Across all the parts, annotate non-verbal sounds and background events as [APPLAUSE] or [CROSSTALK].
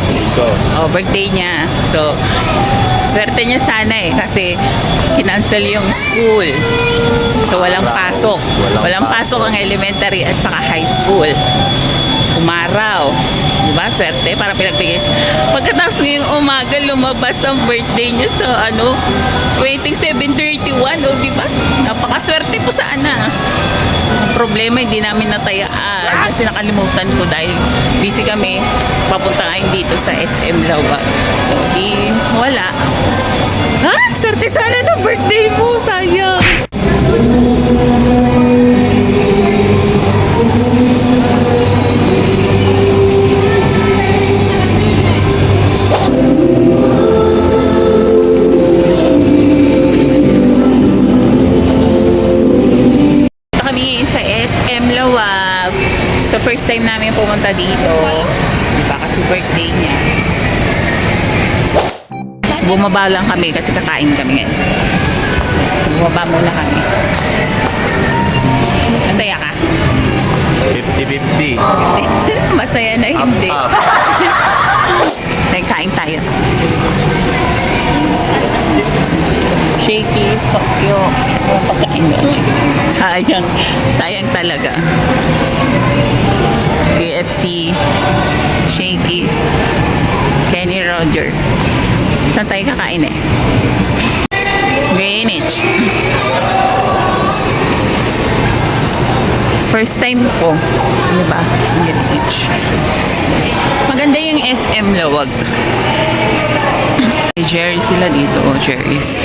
birthday ko. oh, birthday niya. So, swerte niya sana eh kasi kinancel yung school. So, walang pasok. Walang Walang pasok pasok. ang elementary at saka high school. Umaraw. Diba? Swerte para pinagbigay. Pagkatapos ngayong umaga, lumabas ang birthday niya sa ano, waiting 7.31. O, diba? Napakaswerte po sana. Ang problema, hindi namin natayaan kasi nakalimutan ko dahil busy kami. Papunta ngayon dito sa SM Lawag. Di, wala. Ha? Swerte sana ng birthday mo. Sayang. First time namin pumunta dito. Diba? Kasi birthday niya. Bumaba lang kami kasi kakain kami ngayon. Bumaba muna kami. Masaya ka? 50-50. [LAUGHS] Masaya na hindi. Up, [LAUGHS] up. Nagkain tayo. Shakey's, Tokyo. Mga pagkain doon. Sayang. Sayang talaga. KFC, Shakey's, Kenny Roger. Saan tayo kakain eh? Greenwich. First time ko. Ano ba? Greenwich. Maganda yung SM Lawag. May Jerry sila dito. Oh, Jerry's.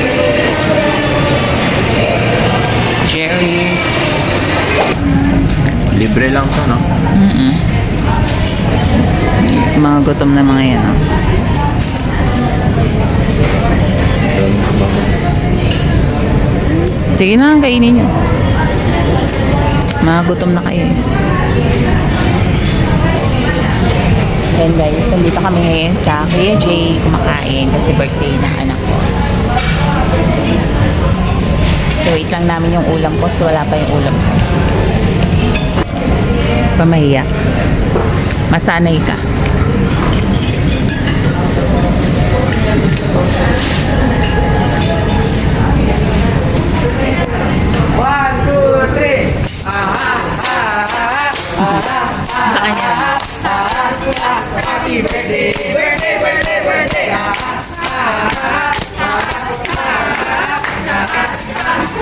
Jerry's. Libre lang to, no? Mm-mm. Mga gutom na mga yan. Oh. Sige na, kainin nyo. Mga gutom na kayo. Then guys, nandito kami ngayon sa Kuya Jay kumakain kasi birthday ng anak ko. So wait lang namin yung ulam ko so wala pa yung ulam ko. Pamahiya. Masanay ka. Happy birthday, birthday, birthday, birthday.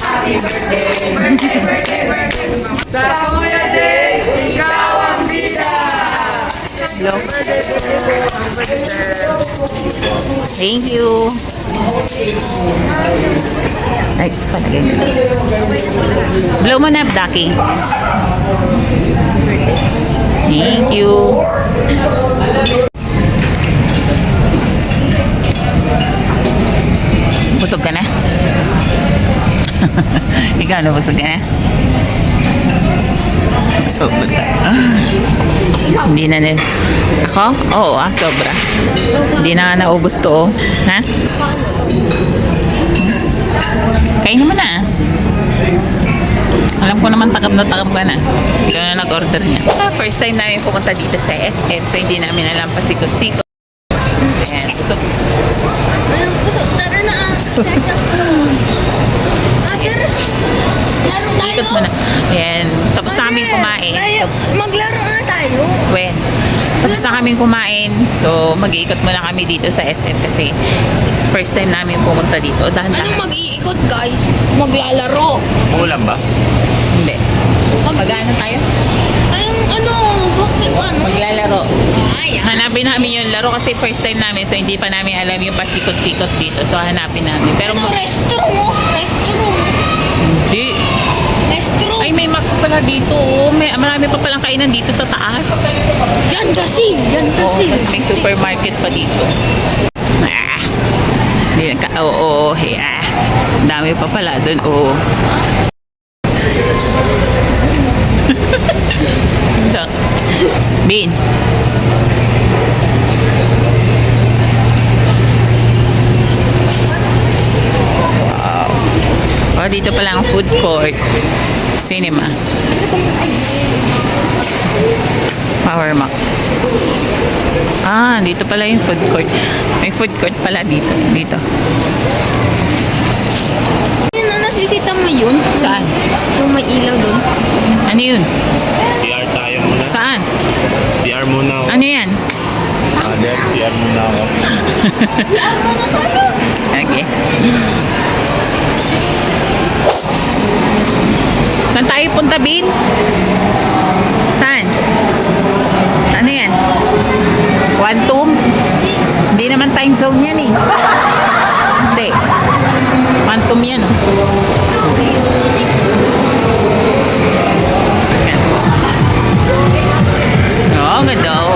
Happy birthday, birthday, birthday, birthday. Sa Kuya Jay, ikaw ang bida. Hello. Thank you. Ay, palagay mo. Blow mo na, Ducky. Thank you. Busog ka na? [LAUGHS] Ikaw na busog ka na? Sobra. [LAUGHS] Hindi na na. Ako? Oo, ah, sobra. Hindi na naubos to, oh. Ha? Kainin mo na, ah. Alam ko naman takam na takam ka na. Ikaw na nag-order niya. Ah, First time namin pumunta dito sa SM, so hindi namin alam pasikot-sikot. Ayan. So, Anong gusto? Tara na ang Ater, laro tayo. ikot mo na. Ayan. Tapos na kaming kumain. Tayo, maglaro na tayo. When? Tapos na kaming kumain. So, mag-iikot muna kami dito sa SM kasi first time namin pumunta dito. Anong Dahan-dahan. mag-iikot guys? Maglalaro. Ulam ba? Hindi. Mag Mag-ano tayo? Ayong ano, bakit ano? Maglalaro. Ay, ah. Hanapin namin yung laro kasi first time namin so hindi pa namin alam yung pasikot-sikot dito. So, hanapin namin. Pero, Ano, restroom mo? Restroom. hindi. Restroom. Ay, may max pala dito. oh. May, marami pa palang kainan dito sa taas. Yan kasi, yan kasi. tapos may supermarket pa dito. Ah. Hindi ka, oo, oo, hey, ah. Dami pa pala doon, oo. Duck. Bean. Wow. Oh, dito pa lang food court. Cinema. Power Mac. Ah, dito pala yung food court. May food court pala dito. Dito. Nakita mo yun? Saan? Yung may ilaw doon. Ano yun? CR tayo muna. Saan? CR muna ako. Ano yan? Ah, dad, CR muna ako. [LAUGHS] Okay. Saan tayo punta, Bin? Saan? Ano yan? Quantum? Hindi naman time zone yan eh. Phantom yan. Oh, oh ganda oh.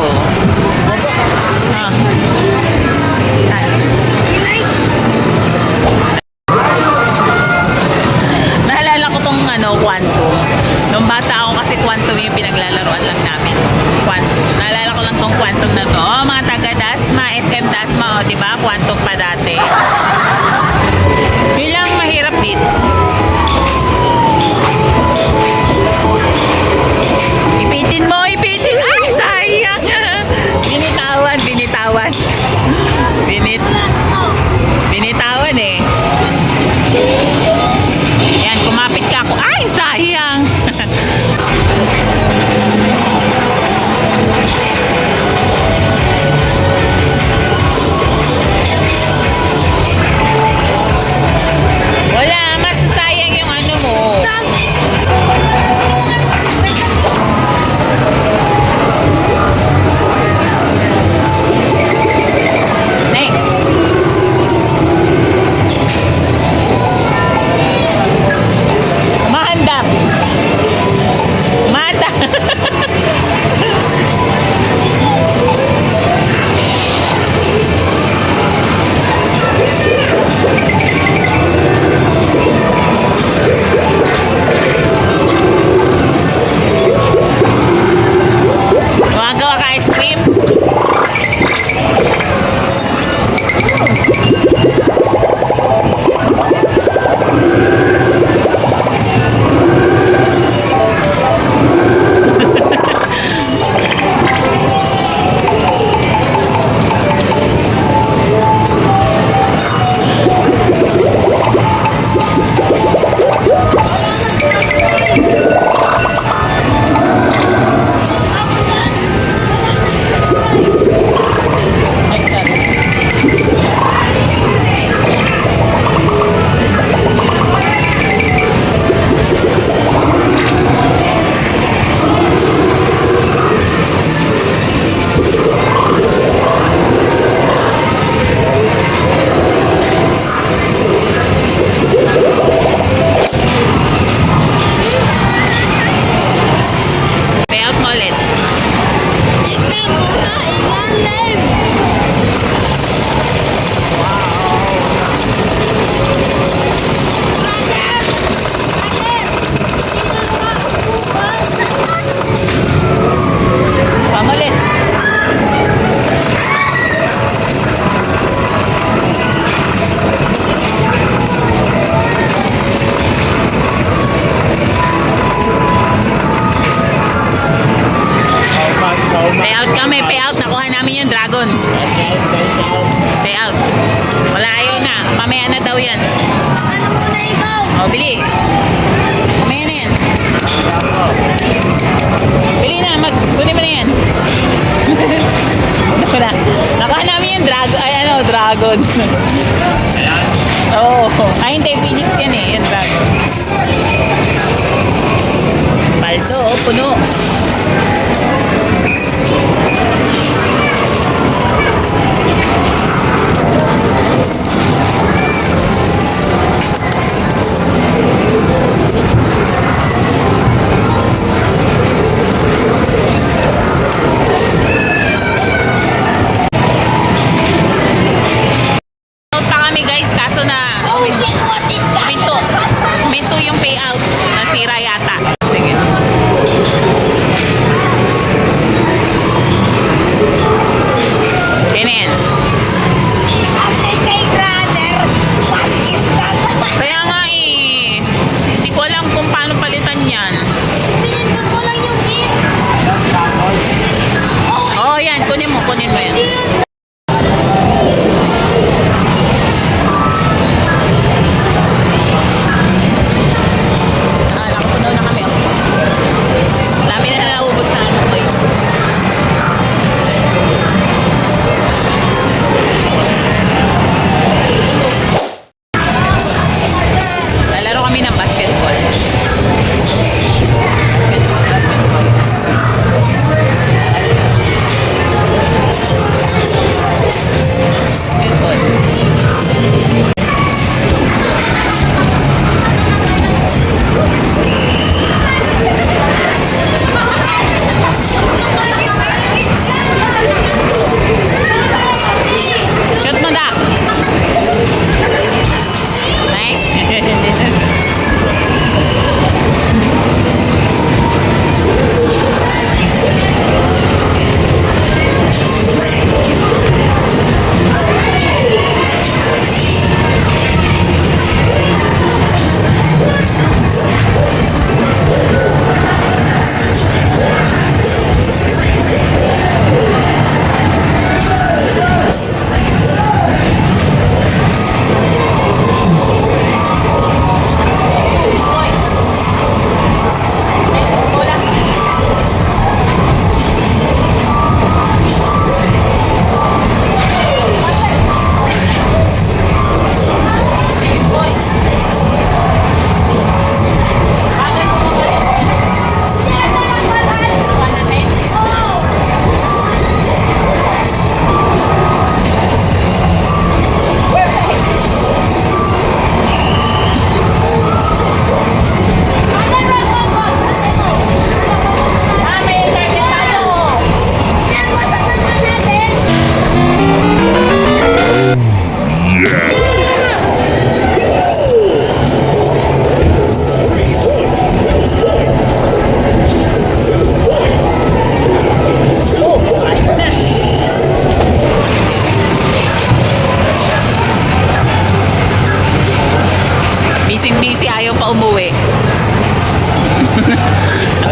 Cinema.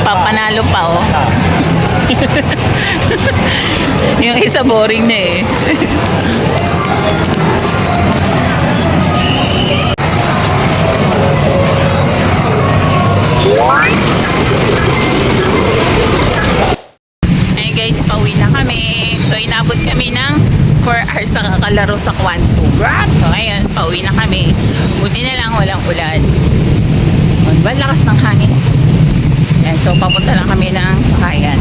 Papanalo pa oh. [LAUGHS] Yung isa boring na eh. Ay guys, pauwi na kami. So inabot kami ng 4 hours sa kakalaro sa Quantum. So ngayon, pauwi na kami. Buti na lang walang ulan. Diba, lakas ng hangin. Yan, so papunta lang kami ng sakayan.